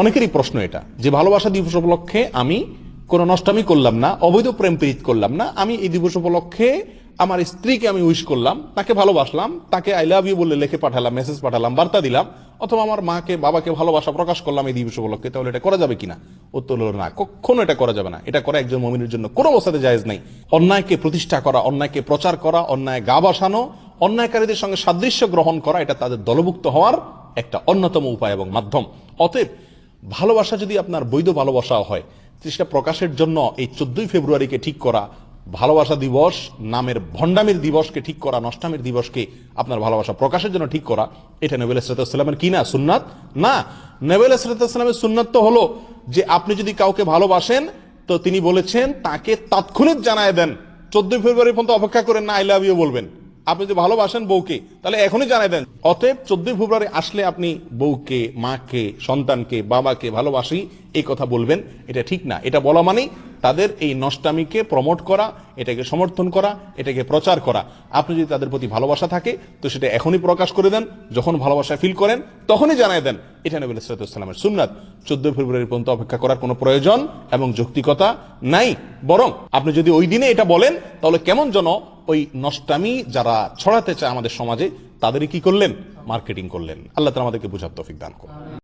অনেকেরই প্রশ্ন এটা, যে ভালোবাসা দিবস উপলক্ষে আমি কোনো নষ্টামি করলাম না, অবৈধ প্রেম প্রীত করলাম না, আমি এই দিবস উপলক্ষে আমার স্ত্রীকে আমি উইশ করলাম, তাকে ভালোবাসলাম, তাকে আই লাভ ইউ বলে লিখে পাঠালাম মেসেজ পাঠালাম, বার্তা দিলাম, অথবা আমার মাকে, বাবাকে ভালোবাসা প্রকাশ করলাম এই দিবস উপলক্ষে, তাহলে এটা করা যাবে কিনা? উত্তর হলো না, কখনো এটা করা যাবে না, এটা করা একজন মমিনের জন্য কোনো অবস্থাতে জায়েজ নাই। অন্যায়কে প্রতিষ্ঠা করা, অন্যায়কে প্রচার করা, অন্যায় গা বাসানো, অন্যায়কারীদের সঙ্গে সাদৃশ্য গ্রহণ করা, এটা তাদের দলভুক্ত হওয়ার একটা অন্যতম উপায় এবং মাধ্যম। অতএব ভালোবাসা যদি আপনার বৈধ ভালোবাসা হয় সেটা প্রকাশের জন্য এই চোদ্দই ফেব্রুয়ারিকে ঠিক করা, ভালোবাসা দিবস, নামের ভণ্ডামির দিবসকে ঠিক করা, নষ্টামের দিবসকে আপনার ভালোবাসা প্রকাশের জন্য ঠিক করা, এটা নবেল ইসরাতামের কি না, সুন্নাত? না। নবেল ইসরাতামের সুন্নাত তো হলো যে আপনি যদি কাউকে ভালোবাসেন, তো তিনি বলেছেন, তাকে তাৎক্ষণিক জানায় দেন। চোদ্দই ফেব্রুয়ারি পর্যন্ত অপেক্ষা করেন না, আই বলবেন। আপনি যদি ভালোবাসেন বউকে, তাহলে এখনই জানাই দেন। অতএব চোদ্দই ফেব্রুয়ারি আসলে আপনি বউকে, মাকে, সন্তানকে, বাবাকে ভালোবাসি, এই কথা বলবেন। এটা ঠিক না। এটা বলা মানেই তাদের এই নষ্টামিকে প্রমোট করা, এটাকে সমর্থন করা, এটাকে প্রচার করা। আপনি যদি তাদের প্রতি ভালোবাসা থাকে, তো সেটা এখনই প্রকাশ করে দেন। যখন ভালোবাসা ফিল করেন, তখনই জানাই দেন। এটা নবী সালামের সুন্নাত। চোদ্দই ফেব্রুয়ারি পর্যন্ত অপেক্ষা করার কোনো প্রয়োজন এবং যৌক্তিকতা নাই। বরং আপনি যদি ওই দিনে এটা বলেন, তাহলে কেমন যেন ওই নষ্টামি যারা ছড়াতে চায় আমাদের সমাজে, তাদেরই কি করলেন? মার্কেটিং করলেন। আল্লাহ তালা আমাদেরকে বুঝার তফিক দান করুন।